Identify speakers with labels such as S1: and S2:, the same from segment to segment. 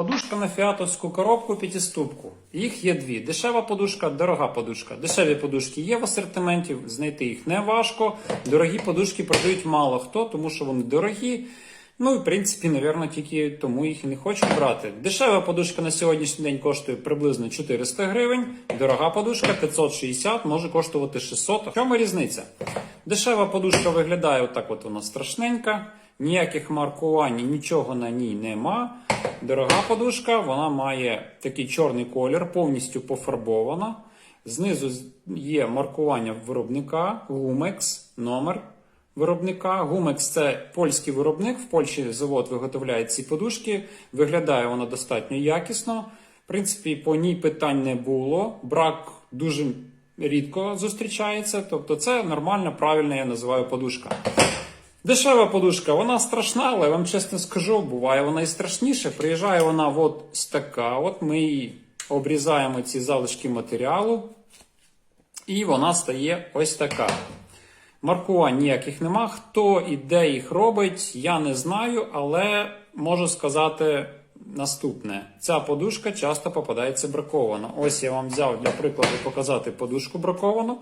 S1: Подушка на фіатовську коробку п'ятиступку. Їх є дві: дешева подушка, дорога подушка. Дешеві подушки є в асортименті, знайти їх не важко. Дорогі подушки продають мало хто, тому що вони дорогі. Ну і в принципі, напевно, тільки тому їх і не хочуть брати. Дешева подушка на сьогоднішній день коштує приблизно 400 гривень. Дорога подушка 560, може коштувати 600. В чому різниця? Дешева подушка виглядає отак, от вона страшненька. Ніяких маркувань, нічого на ній нема. Дорога подушка, вона має такий чорний колір, повністю пофарбована. Знизу є маркування виробника, Gumex, номер виробника. Gumex – це польський виробник. В Польщі завод виготовляє ці подушки. Виглядає вона достатньо якісно. В принципі, по ній питань не було. Брак дуже рідко зустрічається. Тобто, це нормальна, правильна, я називаю подушка. Дешева подушка, вона страшна, але я вам чесно скажу, буває вона і страшніше. Приїжджає вона от з така. От ми її обрізаємо ці залишки матеріалу, і вона стає ось така. Маркувань ніяких нема. Хто і де їх робить, я не знаю, але можу сказати наступне: ця подушка часто попадається бракована. Ось я вам взяв для прикладу показати подушку браковану.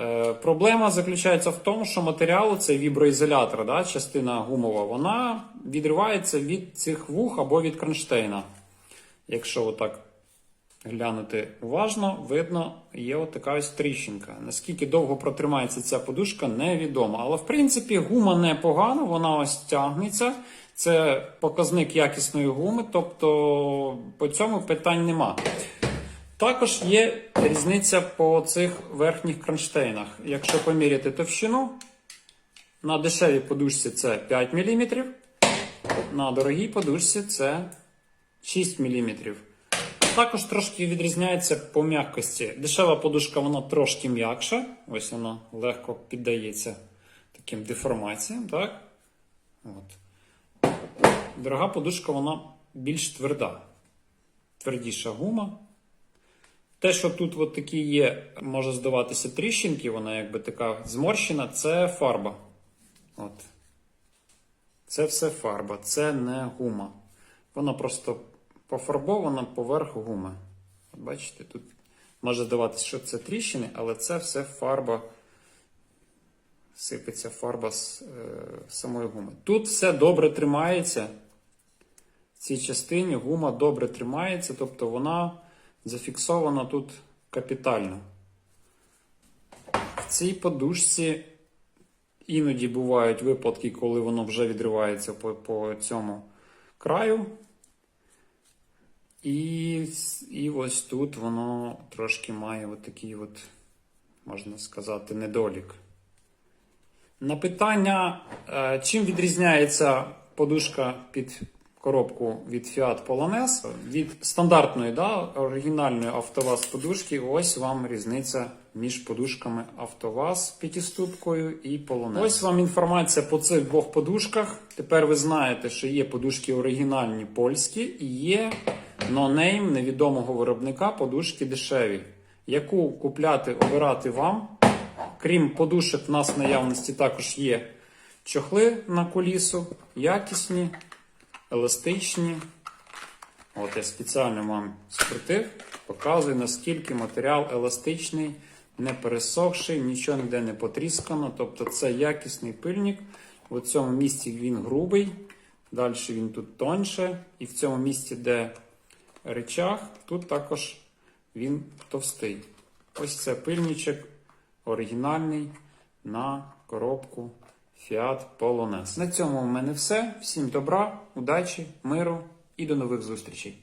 S1: Е, Проблема заключається в тому, що матеріал це віброізолятор, да, частина гумова, вона відривається від цих вух або від кронштейна. Якщо отак глянути уважно, видно, є отака ось тріщинка. Наскільки довго протримається ця подушка, невідомо. Але в принципі гума непогана, вона ось тягнеться. Це показник якісної гуми, тобто по цьому питань нема. Також є різниця по цих верхніх кронштейнах. Якщо поміряти товщину, на дешевій подушці це 5 мм, на дорогій подушці це 6 мм. Також трошки відрізняється по м'якості. Дешева подушка вона трошки м'якша, ось вона легко піддається таким деформаціям. Так? От. Дорога подушка вона більш тверда, твердіша гума. Те, що тут от такі є, може здаватися тріщинки, вона якби така зморщена, це фарба. От. Це все фарба, це не гума. Вона просто пофарбована поверх гуми. Бачите, тут може здаватися, що це тріщини, але це все фарба. Сипеться фарба з е, самої гуми. Тут все добре тримається. В цій частині гума добре тримається, тобто вона зафіксована тут капітально. В цій подушці іноді бувають випадки, коли воно вже відривається по, по цьому краю. І, і ось тут воно трошки має отакий, от, можна сказати, недолік. На питання, е, чим відрізняється подушка під коробку від Fiat Polones від стандартної, да, оригінальної АвтоВАЗ подушки, ось вам різниця між подушками АвтоВАЗ п'ятиступкою і Polones. Ось вам інформація по цих двох подушках. Тепер ви знаєте, що є подушки оригінальні польські і є нонейм невідомого виробника подушки дешеві. Яку купляти, обирати вам. Крім подушок, в нас в наявності також є чохли на колісу, якісні, еластичні. От я спеціально вам скрутив, показую, наскільки матеріал еластичний, не пересохший, нічого ніде не потріскано. Тобто це якісний пильник. У цьому місці він грубий, далі він тут тоньше. І в цьому місці, де речах, тут також він товстий. Ось це пильничок оригінальний на коробку Fiat Polones. На цьому в мене все. Всім добра, удачі, миру і до нових зустрічей.